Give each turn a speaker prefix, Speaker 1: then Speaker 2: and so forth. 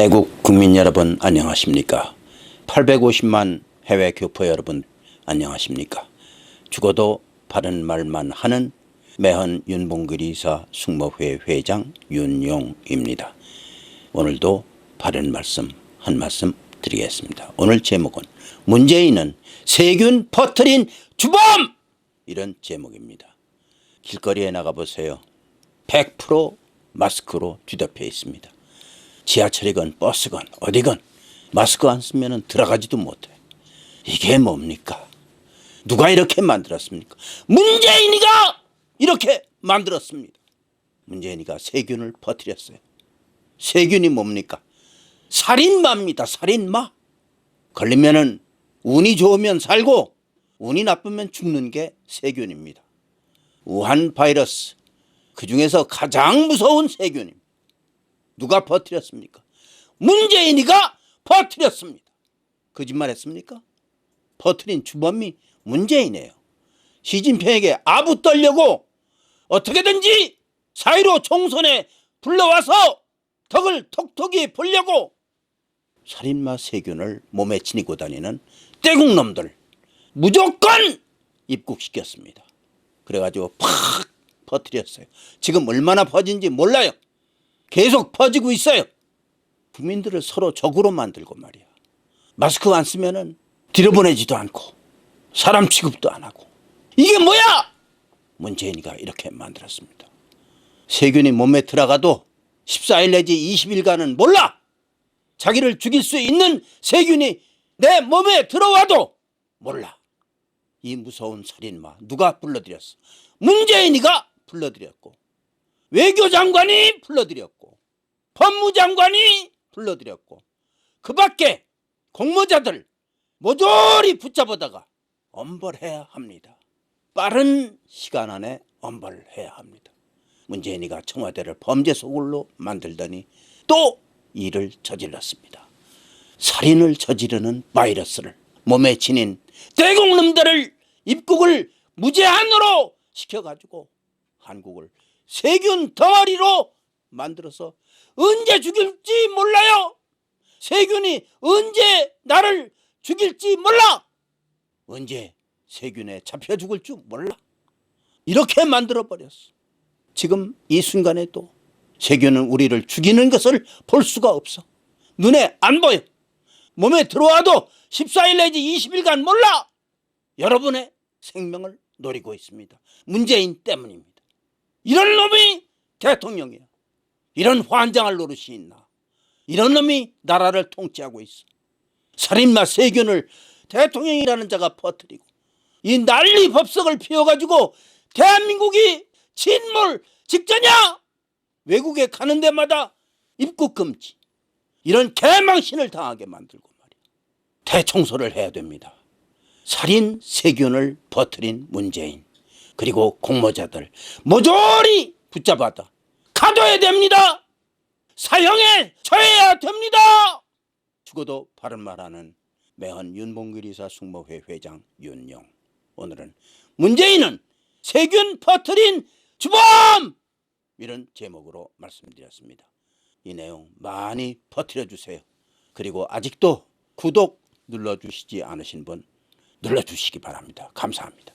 Speaker 1: 애국 국민 여러분 안녕하십니까? 850만 해외 교포 여러분 안녕하십니까? 죽어도 바른 말만 하는 매헌 윤봉길 이사 숙모회 회장 윤용입니다. 오늘도 바른 말씀 한 말씀 드리겠습니다. 오늘 제목은 문재인은 세균 퍼트린 주범! 이런 제목입니다. 길거리에 나가보세요. 100% 마스크로 뒤덮여 있습니다. 지하철이건 버스건 어디건 마스크 안 쓰면 들어가지도 못해. 이게 뭡니까? 누가 이렇게 만들었습니까? 문재인이가 이렇게 만들었습니다. 문재인이가 세균을 퍼뜨렸어요. 세균이 뭡니까? 살인마입니다. 살인마. 걸리면은 운이 좋으면 살고 운이 나쁘면 죽는 게 세균입니다. 우한 바이러스 그 중에서 가장 무서운 세균입니다. 누가 퍼뜨렸습니까? 문재인이가 퍼뜨렸습니다. 거짓말했습니까? 퍼뜨린 주범이 문재인이에요. 시진핑에게 아부 떨려고 어떻게든지 사이로 총선에 불러와서 덕을 톡톡히 보려고 살인마 세균을 몸에 지니고 다니는 떼국놈들 무조건 입국시켰습니다. 그래가지고 팍 퍼뜨렸어요. 지금 얼마나 퍼진지 몰라요. 계속 퍼지고 있어요. 국민들을 서로 적으로 만들고 말이야. 마스크 안 쓰면은 들여보내지도 않고 사람 취급도 안 하고 이게 뭐야? 문재인이가 이렇게 만들었습니다. 세균이 몸에 들어가도 14일 내지 20일간은 몰라. 자기를 죽일 수 있는 세균이 내 몸에 들어와도 몰라. 이 무서운 살인마 누가 불러들였어? 문재인이가 불러들였고 외교장관이 불러들였고 법무장관이 불러들였고 그 밖에 공모자들 모조리 붙잡아다가 엄벌해야 합니다. 빠른 시간 안에 엄벌해야 합니다. 문재인이가 청와대를 범죄 소굴로 만들더니 또 일을 저질렀습니다. 살인을 저지르는 바이러스를 몸에 지닌 대국놈들을 입국을 무제한으로 시켜가지고 한국을 세균 덩어리로 만들어서 언제 죽일지 몰라요. 세균이 언제 나를 죽일지 몰라. 언제 세균에 잡혀 죽을 줄 몰라. 이렇게 만들어 버렸어. 지금 이 순간에도 세균은 우리를 죽이는 것을 볼 수가 없어. 눈에 안 보여. 몸에 들어와도 14일 내지 20일간 몰라. 여러분의 생명을 노리고 있습니다. 문재인 때문입니다. 이런 놈이 대통령이야. 이런 환장할 노릇이 있나. 이런 놈이 나라를 통치하고 있어. 살인마 세균을 대통령이라는 자가 퍼뜨리고 이 난리 법석을 피워가지고 대한민국이 침몰 직전이야. 외국에 가는 데마다 입국 금지. 이런 개망신을 당하게 만들고 말이야. 대청소를 해야 됩니다. 살인 세균을 퍼뜨린 문재인 그리고 공모자들 모조리 붙잡아다 가둬야 됩니다. 사형에 처해야 됩니다. 죽어도 바른 말하는 매헌 윤봉길 이사 숙모회 회장 윤용 오늘은 문재인은 세균 퍼뜨린 주범 이런 제목으로 말씀드렸습니다. 이 내용 많이 퍼뜨려 주세요. 그리고 아직도 구독 눌러주시지 않으신 분 눌러주시기 바랍니다. 감사합니다.